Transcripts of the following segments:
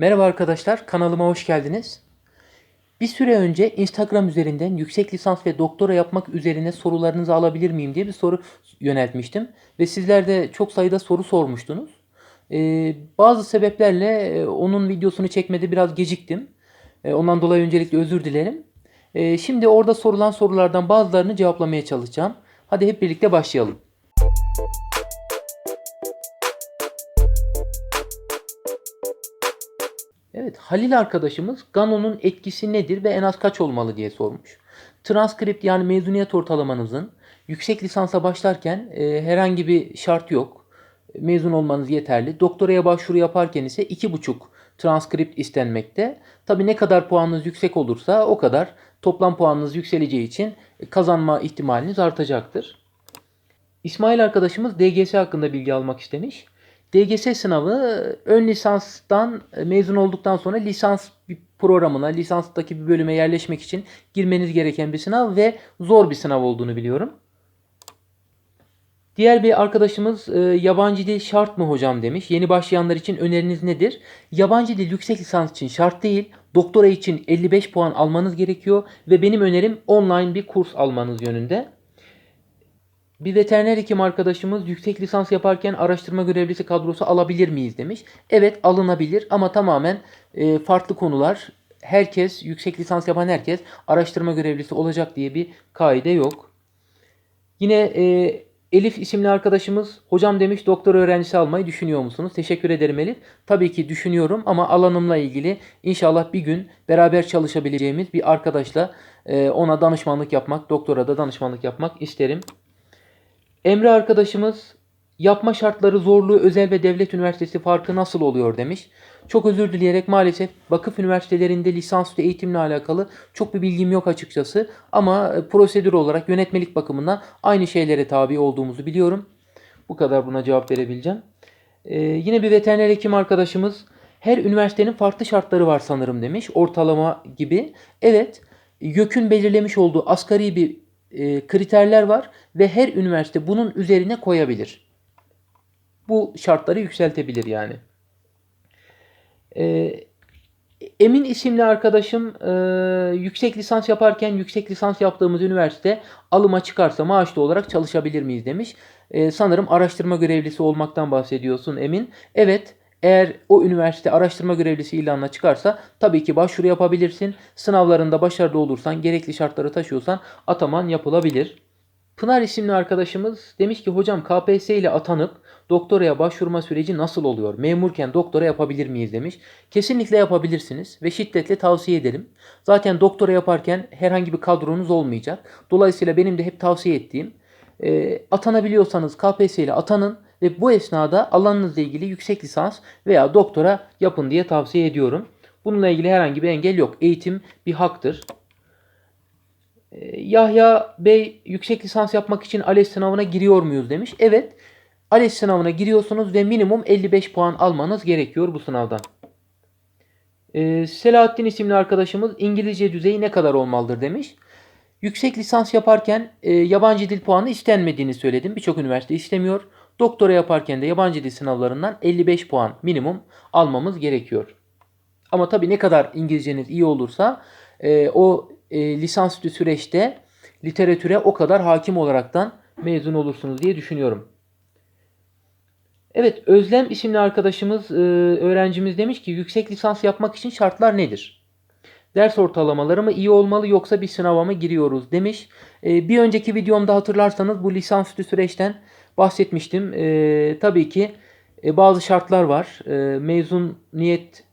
Merhaba arkadaşlar, kanalıma hoş geldiniz. Bir süre önce Instagram üzerinden yüksek lisans ve doktora yapmak üzerine sorularınızı alabilir miyim diye bir soru yöneltmiştim. Ve sizler de çok sayıda soru sormuştunuz. Ee, bazı sebeplerle e, onun videosunu çekmede biraz geciktim. E, ondan dolayı öncelikle özür dilerim. E, şimdi orada sorulan sorulardan bazılarını cevaplamaya çalışacağım. Hadi hep birlikte başlayalım. Evet, Halil arkadaşımız Gano'nun etkisi nedir ve en az kaç olmalı diye sormuş. Transkript yani mezuniyet ortalamanızın yüksek lisansa başlarken e, herhangi bir şart yok. Mezun olmanız yeterli. Doktoraya başvuru yaparken ise 2,5 transkript istenmekte. Tabi ne kadar puanınız yüksek olursa o kadar toplam puanınız yükseleceği için kazanma ihtimaliniz artacaktır. İsmail arkadaşımız DGS hakkında bilgi almak istemiş. DGS sınavı ön lisanstan mezun olduktan sonra lisans bir programına, lisanstaki bir bölüme yerleşmek için girmeniz gereken bir sınav ve zor bir sınav olduğunu biliyorum. Diğer bir arkadaşımız e, yabancı dil şart mı hocam demiş. Yeni başlayanlar için öneriniz nedir? Yabancı dil yüksek lisans için şart değil. Doktora için 55 puan almanız gerekiyor ve benim önerim online bir kurs almanız yönünde. Bir veteriner hekim arkadaşımız yüksek lisans yaparken araştırma görevlisi kadrosu alabilir miyiz demiş. Evet alınabilir ama tamamen e, farklı konular. Herkes, yüksek lisans yapan herkes araştırma görevlisi olacak diye bir kaide yok. Yine e, Elif isimli arkadaşımız hocam demiş doktor öğrencisi almayı düşünüyor musunuz? Teşekkür ederim Elif. Tabii ki düşünüyorum ama alanımla ilgili inşallah bir gün beraber çalışabileceğimiz bir arkadaşla e, ona danışmanlık yapmak, doktora da danışmanlık yapmak isterim. Emre arkadaşımız yapma şartları zorluğu özel ve devlet üniversitesi farkı nasıl oluyor demiş. Çok özür dileyerek maalesef vakıf üniversitelerinde lisansüstü eğitimle alakalı çok bir bilgim yok açıkçası. Ama e, prosedür olarak yönetmelik bakımından aynı şeylere tabi olduğumuzu biliyorum. Bu kadar buna cevap verebileceğim. Ee, yine bir veteriner hekim arkadaşımız her üniversitenin farklı şartları var sanırım demiş. Ortalama gibi. Evet YÖK'ün belirlemiş olduğu asgari bir e, kriterler var ve her üniversite bunun üzerine koyabilir. Bu şartları yükseltebilir yani. E, Emin isimli arkadaşım e, yüksek lisans yaparken yüksek lisans yaptığımız üniversite alıma çıkarsa maaşlı olarak çalışabilir miyiz demiş. E, sanırım araştırma görevlisi olmaktan bahsediyorsun Emin. Evet eğer o üniversite araştırma görevlisi ilanına çıkarsa tabii ki başvuru yapabilirsin. Sınavlarında başarılı olursan, gerekli şartları taşıyorsan ataman yapılabilir. Pınar isimli arkadaşımız demiş ki hocam KPSS ile atanıp doktoraya başvurma süreci nasıl oluyor? Memurken doktora yapabilir miyiz demiş. Kesinlikle yapabilirsiniz ve şiddetle tavsiye ederim. Zaten doktora yaparken herhangi bir kadronuz olmayacak. Dolayısıyla benim de hep tavsiye ettiğim e, atanabiliyorsanız KPSS ile atanın ve bu esnada alanınızla ilgili yüksek lisans veya doktora yapın diye tavsiye ediyorum. Bununla ilgili herhangi bir engel yok. Eğitim bir haktır. Ee, Yahya Bey yüksek lisans yapmak için ALES sınavına giriyor muyuz demiş. Evet ALES sınavına giriyorsunuz ve minimum 55 puan almanız gerekiyor bu sınavdan. Ee, Selahattin isimli arkadaşımız İngilizce düzeyi ne kadar olmalıdır demiş. Yüksek lisans yaparken e, yabancı dil puanı istenmediğini söyledim. Birçok üniversite istemiyor. Doktora yaparken de yabancı dil sınavlarından 55 puan minimum almamız gerekiyor. Ama tabii ne kadar İngilizceniz iyi olursa e, o e, lisansüstü süreçte literatüre o kadar hakim olaraktan mezun olursunuz diye düşünüyorum. Evet Özlem isimli arkadaşımız, e, öğrencimiz demiş ki yüksek lisans yapmak için şartlar nedir? Ders ortalamaları mı iyi olmalı yoksa bir sınava mı giriyoruz demiş. E, bir önceki videomda hatırlarsanız bu lisansüstü süreçten bahsetmiştim. E, tabii ki e, bazı şartlar var. E, mezuniyet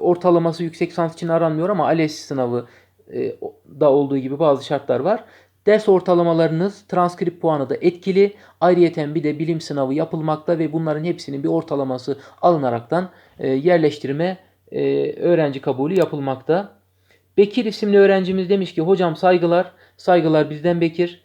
ortalaması yüksek lisans için aranmıyor ama ALES sınavı e, da olduğu gibi bazı şartlar var. Ders ortalamalarınız transkript puanı da etkili. Ayrıyeten bir de bilim sınavı yapılmakta ve bunların hepsinin bir ortalaması alınaraktan e, yerleştirme e, öğrenci kabulü yapılmakta. Bekir isimli öğrencimiz demiş ki hocam saygılar, saygılar bizden Bekir.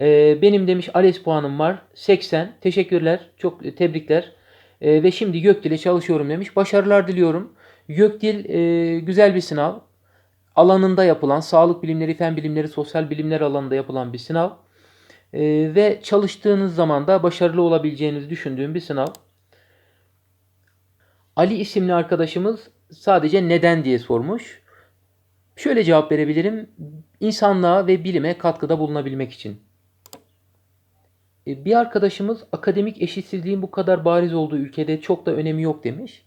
E, benim demiş ALES puanım var 80. Teşekkürler, çok tebrikler. E, ve şimdi Gökdil'e çalışıyorum demiş. Başarılar diliyorum. Gökdil e, güzel bir sınav alanında yapılan, sağlık bilimleri, fen bilimleri, sosyal bilimler alanında yapılan bir sınav. Ee, ve çalıştığınız zaman da başarılı olabileceğinizi düşündüğüm bir sınav. Ali isimli arkadaşımız sadece neden diye sormuş. Şöyle cevap verebilirim. İnsanlığa ve bilime katkıda bulunabilmek için. E, Bir arkadaşımız akademik eşitsizliğin bu kadar bariz olduğu ülkede çok da önemi yok demiş.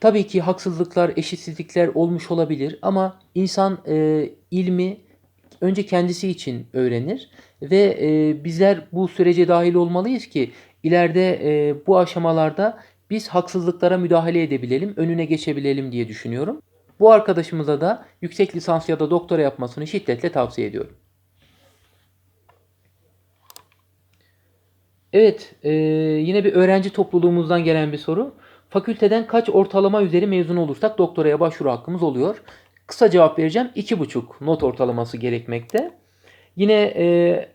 Tabii ki haksızlıklar, eşitsizlikler olmuş olabilir ama insan e, ilmi önce kendisi için öğrenir ve e, bizler bu sürece dahil olmalıyız ki ileride e, bu aşamalarda biz haksızlıklara müdahale edebilelim, önüne geçebilelim diye düşünüyorum. Bu arkadaşımıza da yüksek lisans ya da doktora yapmasını şiddetle tavsiye ediyorum. Evet, e, yine bir öğrenci topluluğumuzdan gelen bir soru. Fakülteden kaç ortalama üzeri mezun olursak doktoraya başvuru hakkımız oluyor? Kısa cevap vereceğim. 2,5 not ortalaması gerekmekte. Yine e,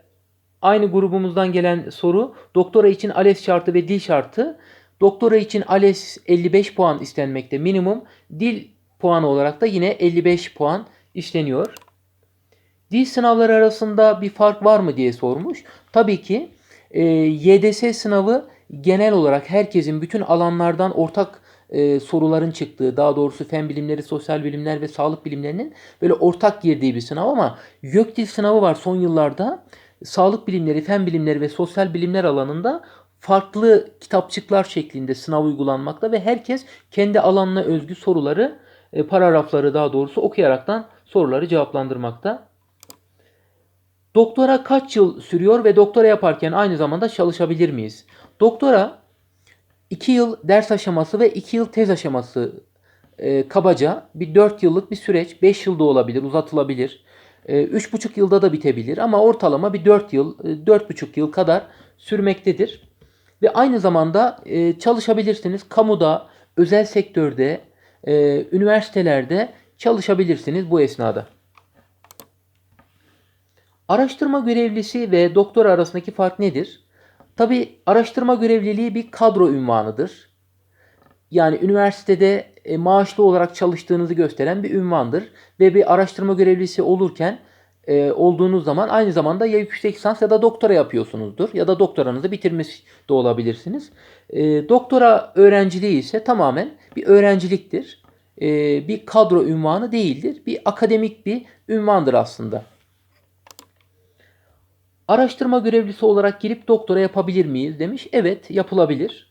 aynı grubumuzdan gelen soru. Doktora için ALES şartı ve dil şartı. Doktora için ALES 55 puan istenmekte minimum. Dil puanı olarak da yine 55 puan isteniyor. Dil sınavları arasında bir fark var mı diye sormuş. Tabii ki e, YDS sınavı genel olarak herkesin bütün alanlardan ortak e, soruların çıktığı, daha doğrusu fen bilimleri, sosyal bilimler ve sağlık bilimlerinin böyle ortak girdiği bir sınav ama YÖKDİL sınavı var son yıllarda. Sağlık bilimleri, fen bilimleri ve sosyal bilimler alanında farklı kitapçıklar şeklinde sınav uygulanmakta ve herkes kendi alanına özgü soruları, e, paragrafları daha doğrusu okuyaraktan soruları cevaplandırmakta. Doktora kaç yıl sürüyor ve doktora yaparken aynı zamanda çalışabilir miyiz? Doktora 2 yıl ders aşaması ve 2 yıl tez aşaması e, kabaca bir 4 yıllık bir süreç. 5 yılda olabilir, uzatılabilir. E, 3,5 yılda da bitebilir ama ortalama bir 4 yıl, e, 4,5 yıl kadar sürmektedir. Ve aynı zamanda e, çalışabilirsiniz. Kamuda, özel sektörde, e, üniversitelerde çalışabilirsiniz bu esnada. Araştırma görevlisi ve doktor arasındaki fark nedir? Tabi araştırma görevliliği bir kadro ünvanıdır. Yani üniversitede e, maaşlı olarak çalıştığınızı gösteren bir ünvandır. Ve bir araştırma görevlisi olurken e, olduğunuz zaman aynı zamanda ya yüksek lisans ya da doktora yapıyorsunuzdur. Ya da doktoranızı bitirmiş de olabilirsiniz. E, doktora öğrenciliği ise tamamen bir öğrenciliktir. Bir kadro ünvanı değildir. Bir akademik bir ünvandır aslında. Araştırma görevlisi olarak girip doktora yapabilir miyiz demiş. Evet yapılabilir.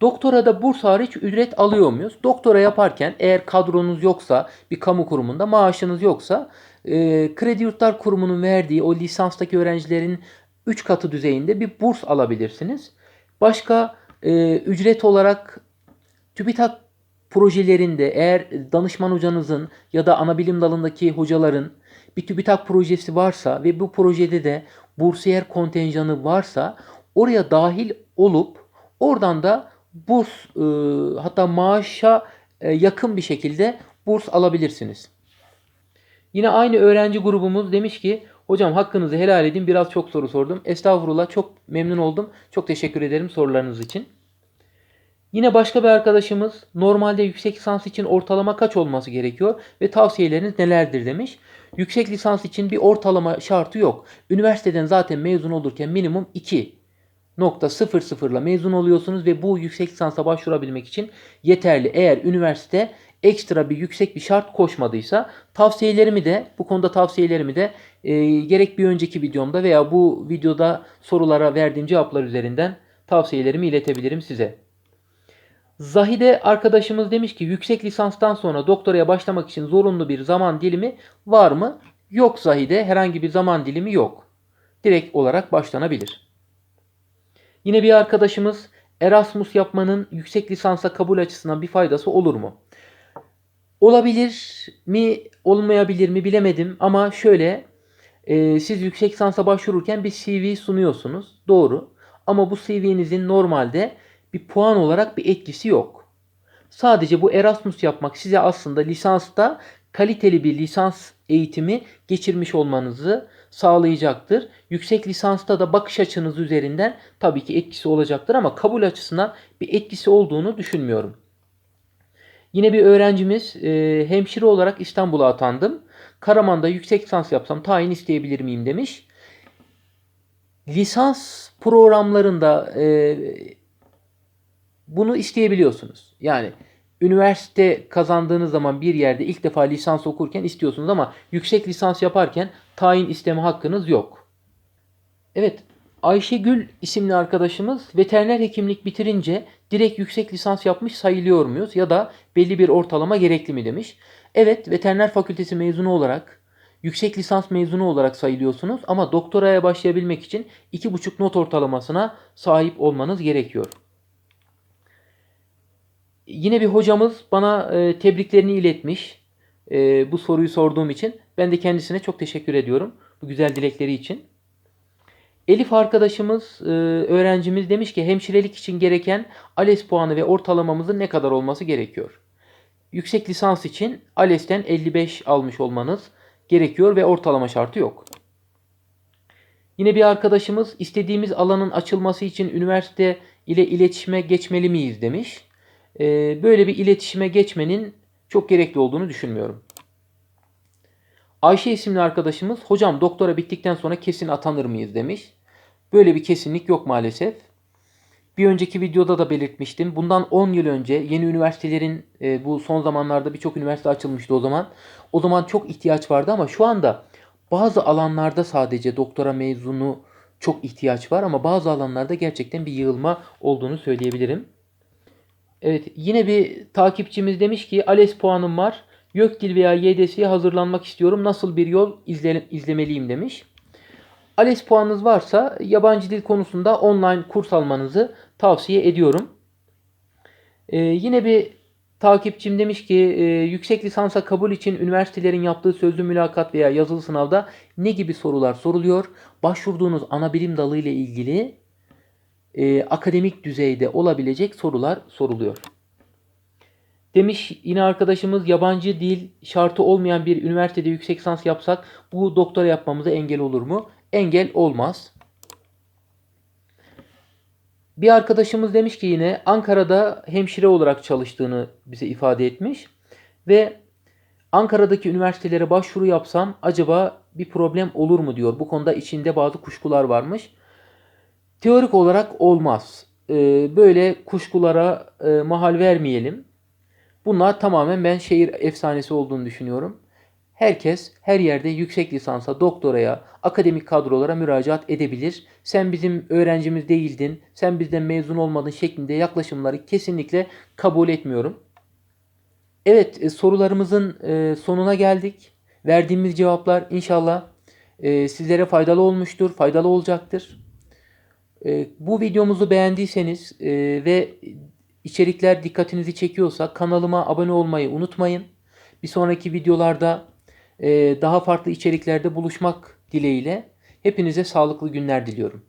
Doktora da burs hariç ücret alıyor muyuz? Doktora yaparken eğer kadronuz yoksa bir kamu kurumunda maaşınız yoksa e, Kredi Yurtlar Kurumu'nun verdiği o lisanstaki öğrencilerin 3 katı düzeyinde bir burs alabilirsiniz. Başka e, ücret olarak TÜBİTAK projelerinde eğer danışman hocanızın ya da ana bilim dalındaki hocaların bir TÜBİTAK projesi varsa ve bu projede de bursiyer kontenjanı varsa oraya dahil olup oradan da burs e, hatta maaşa e, yakın bir şekilde burs alabilirsiniz. Yine aynı öğrenci grubumuz demiş ki hocam hakkınızı helal edin biraz çok soru sordum. Estağfurullah çok memnun oldum. Çok teşekkür ederim sorularınız için. Yine başka bir arkadaşımız normalde yüksek lisans için ortalama kaç olması gerekiyor ve tavsiyeleriniz nelerdir demiş. Yüksek lisans için bir ortalama şartı yok. Üniversiteden zaten mezun olurken minimum 2.00 ile mezun oluyorsunuz ve bu yüksek lisansa başvurabilmek için yeterli. Eğer üniversite ekstra bir yüksek bir şart koşmadıysa tavsiyelerimi de bu konuda tavsiyelerimi de e, gerek bir önceki videomda veya bu videoda sorulara verdiğim cevaplar üzerinden tavsiyelerimi iletebilirim size. Zahide arkadaşımız demiş ki yüksek lisanstan sonra doktoraya başlamak için zorunlu bir zaman dilimi var mı? Yok Zahide herhangi bir zaman dilimi yok. Direkt olarak başlanabilir. Yine bir arkadaşımız Erasmus yapmanın yüksek lisansa kabul açısından bir faydası olur mu? Olabilir mi, olmayabilir mi bilemedim ama şöyle e, siz yüksek lisansa başvururken bir CV sunuyorsunuz. Doğru. Ama bu CV'nizin normalde bir puan olarak bir etkisi yok. Sadece bu Erasmus yapmak size aslında lisansta kaliteli bir lisans eğitimi geçirmiş olmanızı sağlayacaktır. Yüksek lisansta da bakış açınız üzerinden tabii ki etkisi olacaktır ama kabul açısından bir etkisi olduğunu düşünmüyorum. Yine bir öğrencimiz e, hemşire olarak İstanbul'a atandım. Karaman'da yüksek lisans yapsam tayin isteyebilir miyim demiş. Lisans programlarında e, bunu isteyebiliyorsunuz. Yani üniversite kazandığınız zaman bir yerde ilk defa lisans okurken istiyorsunuz ama yüksek lisans yaparken tayin isteme hakkınız yok. Evet, Ayşegül isimli arkadaşımız veteriner hekimlik bitirince direkt yüksek lisans yapmış sayılıyor muyuz ya da belli bir ortalama gerekli mi demiş. Evet, veteriner fakültesi mezunu olarak yüksek lisans mezunu olarak sayılıyorsunuz ama doktoraya başlayabilmek için 2,5 not ortalamasına sahip olmanız gerekiyor. Yine bir hocamız bana e, tebriklerini iletmiş e, bu soruyu sorduğum için. Ben de kendisine çok teşekkür ediyorum bu güzel dilekleri için. Elif arkadaşımız, e, öğrencimiz demiş ki hemşirelik için gereken ALES puanı ve ortalamamızın ne kadar olması gerekiyor? Yüksek lisans için ALES'ten 55 almış olmanız gerekiyor ve ortalama şartı yok. Yine bir arkadaşımız istediğimiz alanın açılması için üniversite ile iletişime geçmeli miyiz demiş. Ee, böyle bir iletişime geçmenin çok gerekli olduğunu düşünmüyorum. Ayşe isimli arkadaşımız hocam doktora bittikten sonra kesin atanır mıyız demiş. Böyle bir kesinlik yok maalesef. Bir önceki videoda da belirtmiştim. Bundan 10 yıl önce yeni üniversitelerin e, bu son zamanlarda birçok üniversite açılmıştı o zaman. O zaman çok ihtiyaç vardı ama şu anda bazı alanlarda sadece doktora mezunu çok ihtiyaç var ama bazı alanlarda gerçekten bir yığılma olduğunu söyleyebilirim. Evet yine bir takipçimiz demiş ki ALES puanım var. YÖKDİL veya YDS'ye hazırlanmak istiyorum. Nasıl bir yol izle, izlemeliyim demiş. ALES puanınız varsa yabancı dil konusunda online kurs almanızı tavsiye ediyorum. Ee, yine bir takipçim demiş ki e, yüksek lisansa kabul için üniversitelerin yaptığı sözlü mülakat veya yazılı sınavda ne gibi sorular soruluyor? Başvurduğunuz ana bilim dalı ile ilgili e, akademik düzeyde olabilecek sorular soruluyor. Demiş yine arkadaşımız yabancı dil şartı olmayan bir üniversitede yüksek lisans yapsak bu doktora yapmamıza engel olur mu? Engel olmaz. Bir arkadaşımız demiş ki yine Ankara'da hemşire olarak çalıştığını bize ifade etmiş ve Ankara'daki üniversitelere başvuru yapsam acaba bir problem olur mu diyor. Bu konuda içinde bazı kuşkular varmış. Teorik olarak olmaz. Ee, böyle kuşkulara e, mahal vermeyelim. Bunlar tamamen ben şehir efsanesi olduğunu düşünüyorum. Herkes her yerde yüksek lisansa, doktoraya, akademik kadrolara müracaat edebilir. Sen bizim öğrencimiz değildin, sen bizden mezun olmadın şeklinde yaklaşımları kesinlikle kabul etmiyorum. Evet e, sorularımızın e, sonuna geldik. Verdiğimiz cevaplar inşallah sizlere faydalı olmuştur, faydalı olacaktır. Bu videomuzu beğendiyseniz ve içerikler dikkatinizi çekiyorsa kanalıma abone olmayı unutmayın. Bir sonraki videolarda daha farklı içeriklerde buluşmak dileğiyle hepinize sağlıklı günler diliyorum.